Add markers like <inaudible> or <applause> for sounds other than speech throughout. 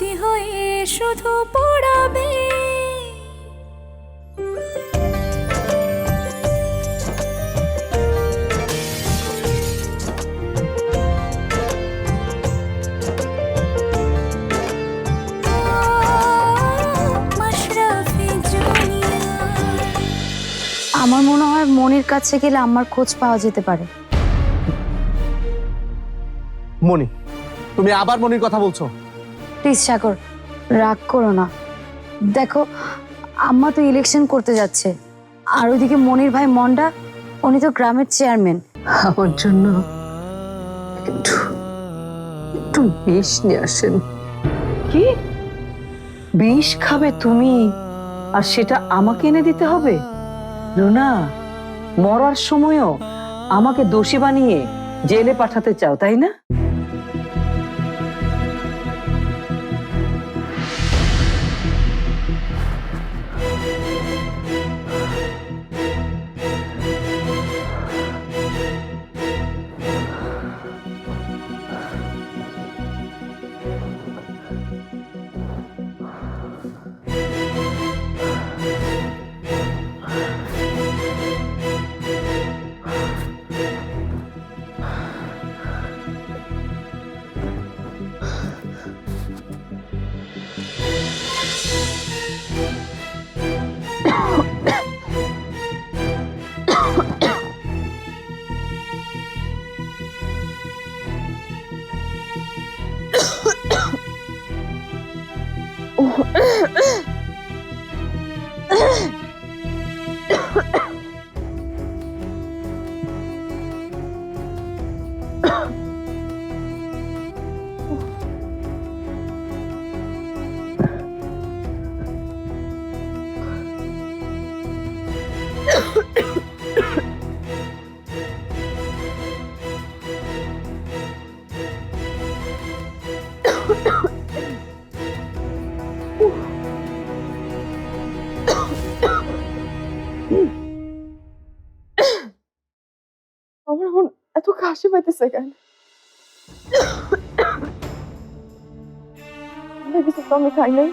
স্মৃতি হয়ে শুধু পড়াবে। আমার মনে হয় মনির কাছে গেলে আমার খোঁজ পাওয়া যেতে পারে। মনি তুমি আবার মনির কথা বলছো? প্লিজ সাগর রাগ করো না। দেখো আম্মা তো ইলেকশন করতে যাচ্ছে। আর ওইদিকে মনির ভাই মন্ডা উনি তো গ্রামের চেয়ারম্যান আমার জন্য একটু একটু বিষ নিয়ে আসেন। কি? বিষ খাবে তুমি? আর সেটা আমাকে এনে দিতে হবে? রুনা মরার সময়ও আমাকে দোষী বানিয়ে জেলে পাঠাতে চাও তাই না? এত পাইতেছে কেন কিছু আমি খাই নাই।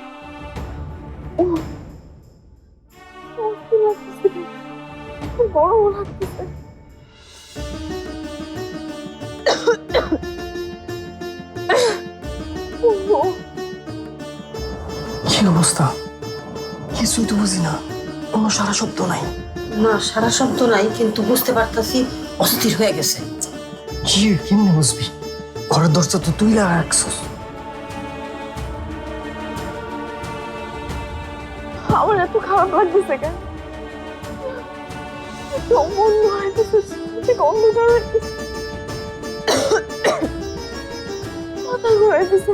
গরম লাগতেছে। কি অবস্থা? কিছুই তো বুঝি না। কোনো সারা শব্দ নাই। না সারা শব্দ নাই কিন্তু বুঝতে পারতাছি অস্থির হয়ে গেছে। কি কেমনে বুঝবি ঘরের দরজা তো তুই লাগা রাখছস আমার এত খারাপ লাগতেছে কেন বন্ধ হইতেছে ঠিক অন্ধকার হইতেছে মাথা ঘুরাইতেছে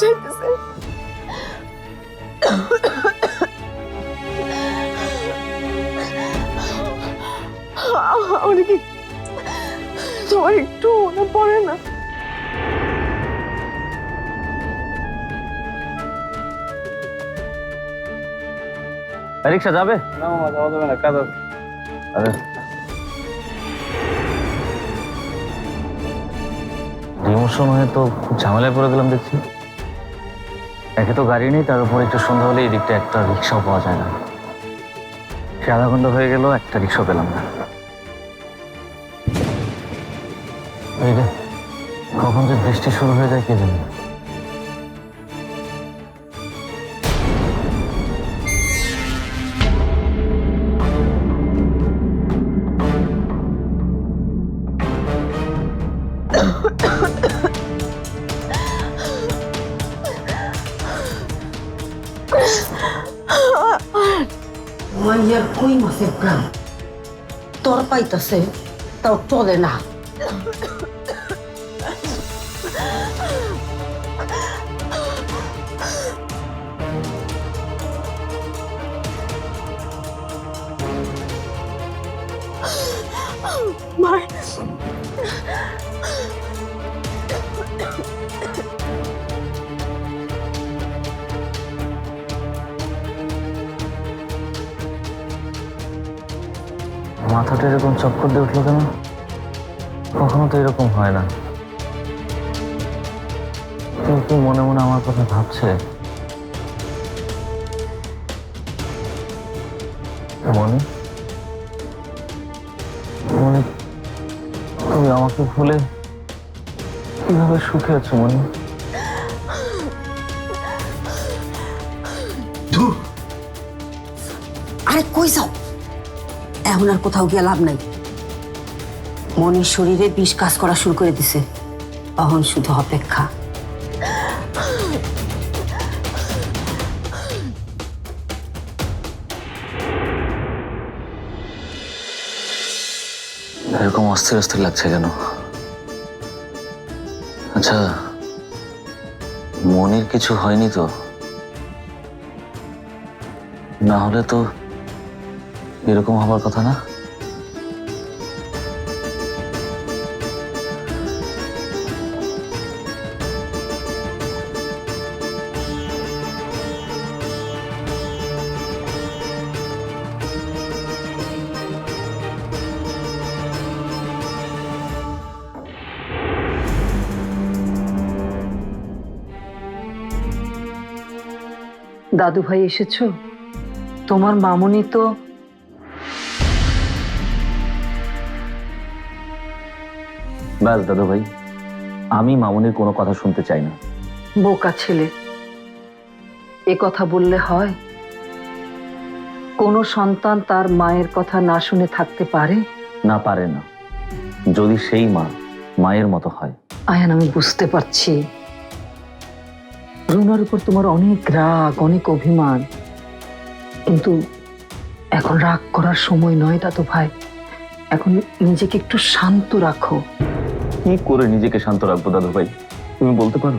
চাইতেছে। আমাকে কি তোমার একটু মনে পড়ে না? রিক্সা যাবে? না মামা যাওয়া যাবে না কাজ আছে। আরে। ডিমোশন হয়ে তো খুব ঝামেলায় পড়ে গেলাম দেখছি। একে তো গাড়ি নেই, তার উপর একটু সন্ধ্যা হলে এই দিকটা একটা রিক্সাও পাওয়া যায় না। সে আধা ঘণ্টা হয়ে গেল, একটা রিক্সা পেলাম না। কখন যে বৃষ্টি শুরু হয়ে যায় কে জানে? পাইতাছে তাও চলে না। মাই মাথাটা এরকম চক্কর দিয়ে উঠল কেন? কখনো তো এরকম হয় না। কেউ কি মনে মনে আমার কথা ভাবছে। মনে? মনে, তুমি আমাকে ভুলে কীভাবে সুখে আছো, মনে? আরে কই যাও? এখন আর কোথাও গিয়ে লাভ নাই। মনের শরীরে বিষ কাজ করা শুরু করে দিছে। এখন শুধু অপেক্ষা। এরকম অস্থির অস্থির লাগছে কেন? আচ্ছা মনির কিছু হয়নি তো? না হলে তো এরকম হবার কথা না? দাদু ভাই এসেছ? তোমার মামুনি তো ব্যাস দাদু ভাই আমি মামুনির কোনো কথা শুনতে চাই না। বোকা ছেলে এ কথা বললে হয়? কোনো সন্তান তার মায়ের কথা না শুনে থাকতে পারে? না পারে না। যদি সেই মা মায়ের মতো হয়। আয়ান আমি বুঝতে পারছি। রুনার উপর তোমার অনেক রাগ অনেক অভিমান। কিন্তু এখন রাগ করার সময় নয় দাদু ভাই। এখন নিজেকে একটু শান্ত রাখো। কি করে নিজেকে শান্ত রাখব দাদু ভাই তুমি বলতে পারো?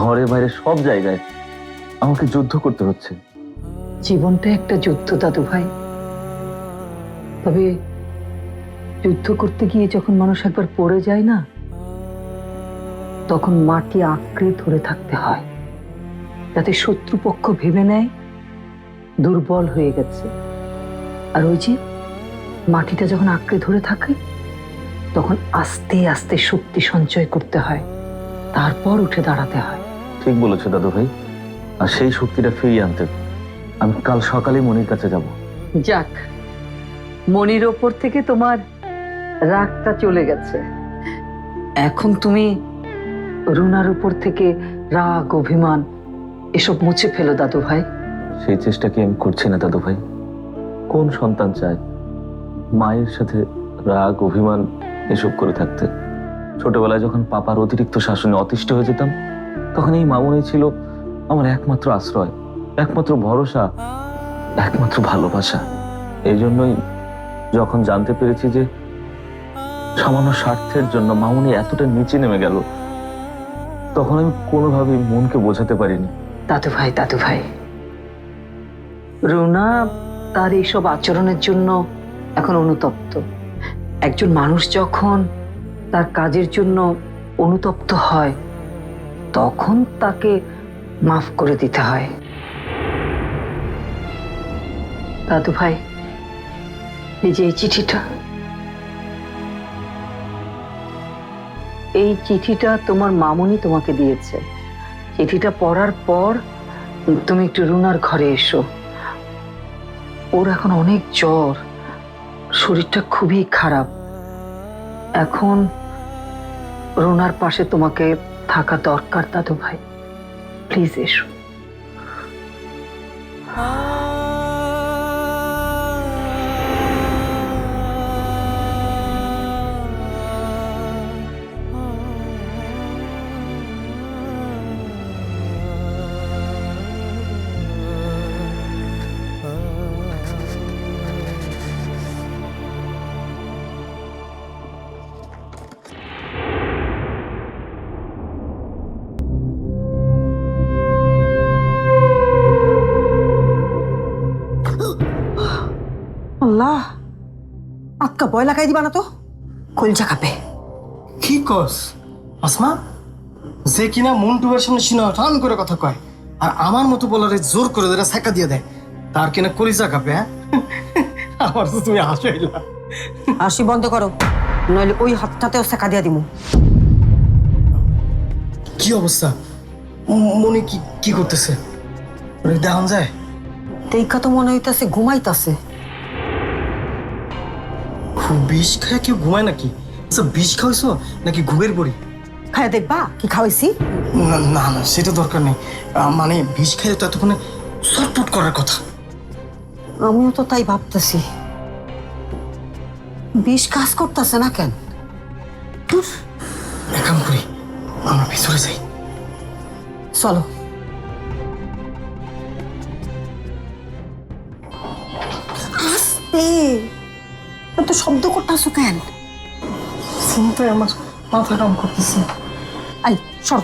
ঘরে বাইরে সব জায়গায় আমাকে যুদ্ধ করতে হচ্ছে। জীবনটা একটা যুদ্ধ দাদু ভাই তবে যুদ্ধ করতে গিয়ে যখন মানুষ একবার পড়ে যায় না, তখন মাটি আঁকড়ে ধরে থাকতে হয়। যাতে শত্রুপক্ষ ভেবে নেয়, দুর্বল হয়ে গেছে। আর ওই যে মাটিটা যখন আঁকড়ে ধরে থাকে তখন আস্তে আস্তে শক্তি সঞ্চয় করতে হয়। তারপর উঠে দাঁড়াতে হয়। ঠিক বলেছ দাদু ভাই আর সেই শক্তিটা ফিরিয়ে আনতে আমি কাল সকালে মনির কাছে যাব। যাক মনির ওপর থেকে তোমার রাগটা চলে গেছে। এখন তুমি রুনার উপর থেকে রাগ অভিমান এসব মুছে ফেলো দাদু ভাই সেই চেষ্টা কি আমি করছি না দাদু ভাই কোন সন্তান চায়? মায়ের সাথে রাগ অভিমান এসব করে থাকতে। ছোটবেলায় যখন পাপার অতিরিক্ত শাসনে অতিষ্ঠ হয়ে যেতাম, তখন এই মামুনি ছিল আমার একমাত্র আশ্রয়, একমাত্র ভরসা, একমাত্র ভালোবাসা। এই জন্যই যখন জানতে পেরেছি যে সামান্য স্বার্থের জন্য মামুনি এতটা নিচে নেমে গেল, তখন আমি কোনোভাবেই মনকে বোঝাতে পারিনি। দাদু ভাই দাদু ভাই। রুনা তার এইসব আচরণের জন্য এখন অনুতপ্ত। একজন মানুষ যখন তার কাজের জন্য অনুতপ্ত হয়, তখন তাকে মাফ করে দিতে হয়। দাদু ভাই, এই যে এই চিঠিটা এই চিঠিটা তোমার মামুনি তোমাকে দিয়েছে। চিঠিটা পড়ার পর তুমি একটু রুনার ঘরে এসো। ওর এখন অনেক জ্বর। শরীরটা খুবই খারাপ। এখন রোনার পাশে তোমাকে থাকা দরকার দাদু ভাই প্লিজ এসো। আল্লাহ। বয় লাগাই দিবা না তো? কলজা কাপে। কি কস? আসমা যে কিনা মন্টুবার সামনে সিনা টান করে কথা কয় আর আমার মতো বলারে জোর করে ধরে সেকা দিয়ে দেয় তার কিনা কলিজা কাঁপে হ্যাঁ? <laughs> আমার তো তুমি হাসাইলা হাসি বন্ধ করো নইলে ওই হাতটাতেও সেকা দিয়া দিমু। কি অবস্থা? মনে কি কি করতেছে? দেখান যায়? দেখা তো মনে হইতাছে ঘুমাইতাছে। বিষ খায় কেউ ঘুমায় নাকি? আচ্ছা বিষ খাওয়াইছো নাকি ঘুমের পড়ি খায়া দেখবা কি খাওয়াইছি? না না না সেটা দরকার নেই। আহ, মানে বিষ খাইলে তো এতক্ষণে ছটফট করার কথা। আমিও তো তাই ভাবতেছি। বিষ কাজ করতেছে না কেন? ধুর, এক কাম করি আমরা ভিতরে যাই। চলো। আস্তে। শব্দ করতেছো কেন? চিন্তায় আমার মাথা কাম করতেছে। আই সর।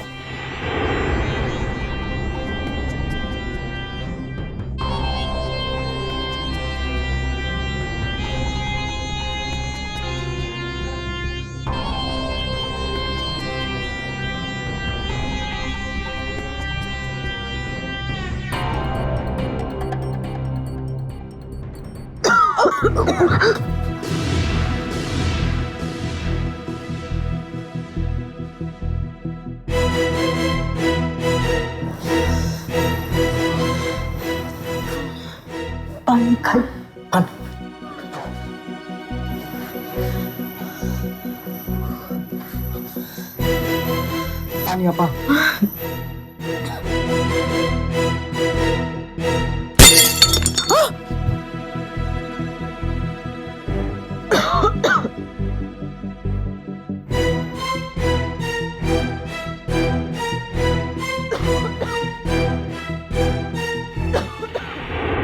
পানি আপা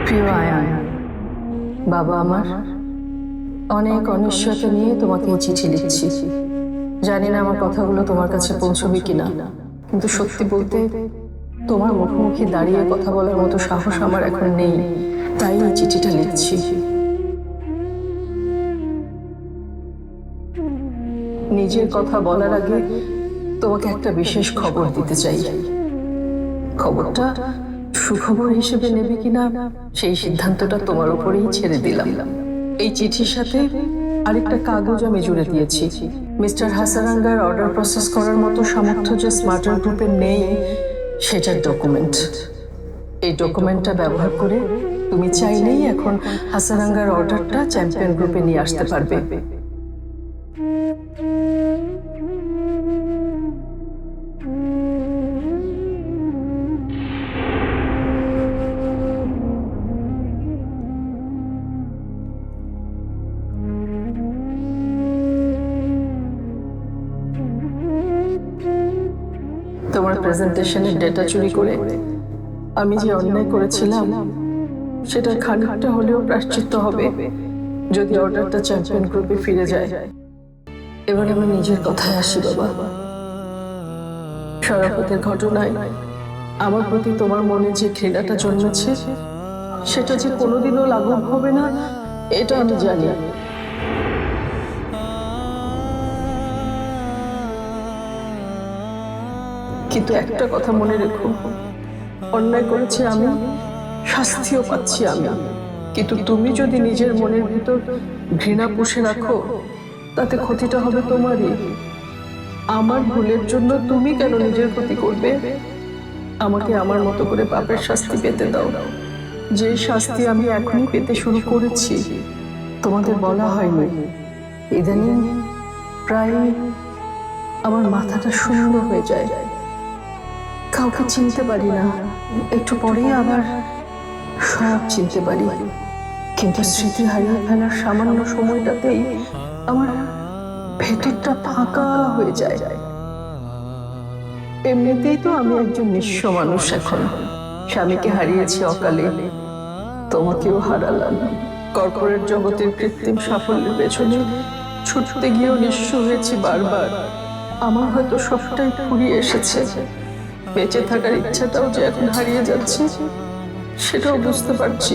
প্রিয় আয়ান বাবা আমার অনেক অনিশ্চয়তা নিয়ে তোমাকে এই চিঠি লিখছি। জানি না আমার কথাগুলো তোমার কাছে পৌঁছবে কিনা। কিন্তু সত্যি বলতে তোমার মুখোমুখি দাঁড়িয়ে কথা বলার মতো সাহস আমার এখন নেই। তাই এই চিঠিটা লিখছি। নিজের কথা বলার আগে তোমাকে একটা বিশেষ খবর দিতে চাই। খবরটা সুখবর হিসেবে নেবে কিনা সেই সিদ্ধান্তটা তোমার উপরেই ছেড়ে দিলাম। এই চিঠির সাথে আরেকটা কাগজ আমি জুড়ে দিয়েছি। মিস্টার হাসারাঙ্গার অর্ডার প্রসেস করার মতো সামর্থ্য যে স্মার্টার গ্রুপের নেই, সেটার ডকুমেন্ট এই ডকুমেন্টটা ব্যবহার করে তুমি চাইলেই এখন হাসারাঙ্গার অর্ডারটা চ্যাম্পিয়ন গ্রুপে নিয়ে আসতে পারবে। প্রেজেন্টেশনের ডেটা চুরি করে আমি যে অন্যায় করেছিলাম সেটা খানিকটা হলেও প্রাশ্চিত্য হবে। যদি অর্ডারটা চ্যাম্পিয়ন গ্রুপে ফিরে যায়। এবার আমি নিজের কথায় আসি বাবা। শরাফতের ঘটনায় আমার প্রতি তোমার মনে যে ঘৃণাটা জন্মেছে সেটা যে কোনোদিনও লাঘব হবে না এটা আমি জানি। কিন্তু একটা কথা মনে রেখো। অন্যায় করেছি আমি, শাস্তিও পাচ্ছি আমি। কিন্তু তুমি যদি নিজের মনের ভিতর ঘৃণা পুষে রাখো, তাতে ক্ষতিটা হবে তোমারই। আমার ভুলের জন্য তুমি কেন নিজের ক্ষতি করবে? আমাকে আমার মতো করে পাপের শাস্তি পেতে দাও। যে শাস্তি আমি এখনই পেতে শুরু করেছি, তোমাদের বলা হয়নি। ইদানিং প্রায় আমার মাথাটা শূন্য হয়ে যায়। কাউকে চিনতে পারি না। একটু পরেই আবার সব চিনতে পারি। কিন্তু স্মৃতি হারিয়ে ফেলার সামান্য সময়টাতেই আমার ভেতরটা ফাঁকা হয়ে যায়। এমনিতেই তো আমি একজন নিঃস্ব মানুষ এখন। স্বামীকে হারিয়েছি অকালে, তোমাকেও হারালাম। কর্পোরেট জগতের কৃত্রিম সাফল্যের পেছনে ছুটতে গিয়েও নিঃস্ব হয়েছি বারবার। আমার হয়তো সবটাই ফুরিয়ে এসেছে। বেঁচে থাকার ইচ্ছাটাও যে এখন হারিয়ে যাচ্ছে, সেটাও বুঝতে পারছি।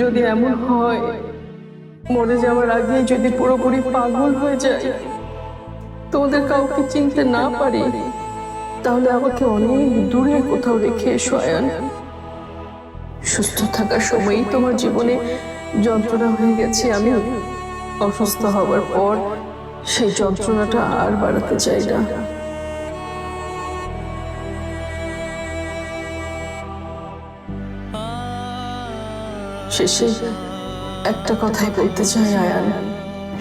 যদি এমন হয়, মরে যাওয়ার আগে যদি পুরোপুরি পাগল হয়ে যায় তোমাদের কাউকে চিনতে না পারি, তাহলে আমাকে অনেক দূরে কোথাও রেখে এসো, আয়ান। সুস্থ থাকার সময়ই তোমার জীবনে যন্ত্রণা হয়ে গেছে, আমি অসুস্থ হওয়ার পর সেই যন্ত্রণাটা আর বাড়াতে চাই না। শেষে একটা কথাই বলতে চাই, আয়ান।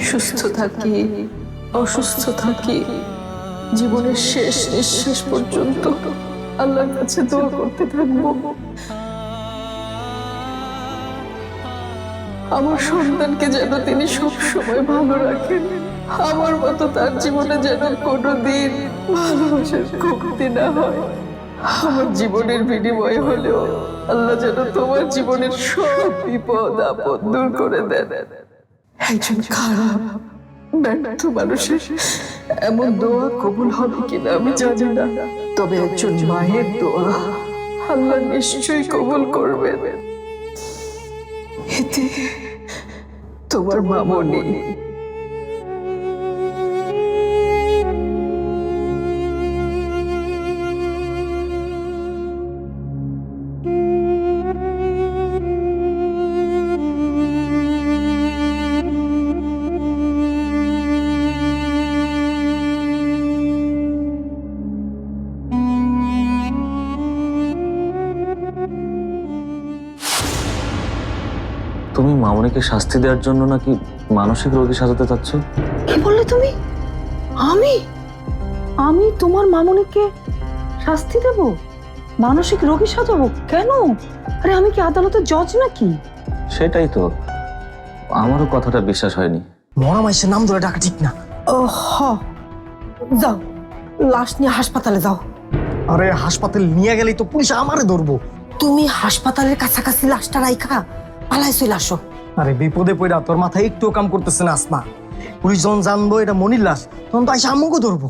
সুস্থ থাকি, অসুস্থ থাকি, জীবনের শেষ নিঃশ্বাস পর্যন্ত আল্লাহর কাছে দোয়া করতে থাকব। আমার সন্তানকে যেন তিনি সব সময় ভালো রাখেন, আমার মতো তার জীবনে যেন কোনো দিন ভালোবাসার কমতি না হয়। আমার জীবনের বিনিময় হলেও আল্লাহ যেন তোমার জীবনের সব বিপদ, আপদ দূর করে দেন। একজন খারাপ, ব্যর্থ মানুষের এমন দোয়া কবুল হবে কিনা আমি জানি না। তবে একজন মায়ের দোয়া আল্লাহ নিশ্চয়ই কবুল করবেন। এতে তোমার মামনি তুমি শাস্তি দেওয়ার জন্য নাকি মানসিক রোগী সাজাতে চাচ্ছ? কি বললে তুমি? আমি? আমি তোমার মামনিকে শাস্তি দেব? মানসিক রোগী সাজাবো? কেন? আরে আমি কি আদালতের জজ নাকি? সেটাই তো। আমারও কথাটা বিশ্বাস হয়নি। মরা মাইসের নাম ধরে ডাকা ঠিক না। ও হ যাও। লাশ নিয়ে হাসপাতালে যাও। আরে হাসপাতালে নিয়ে গেলেই তো পুলিশ আমারে ধরবো। তুমি হাসপাতালের কাছাকাছি লাশটা রাইখা পালাই চলে আসো আরে বিপদে পড়া তোর মাথায় একটু কাম করতেছে না, আসমা। পুলিশ যখন জানব এটা মনির লাশ, তখন তো আইসা আমাকে ধরবো।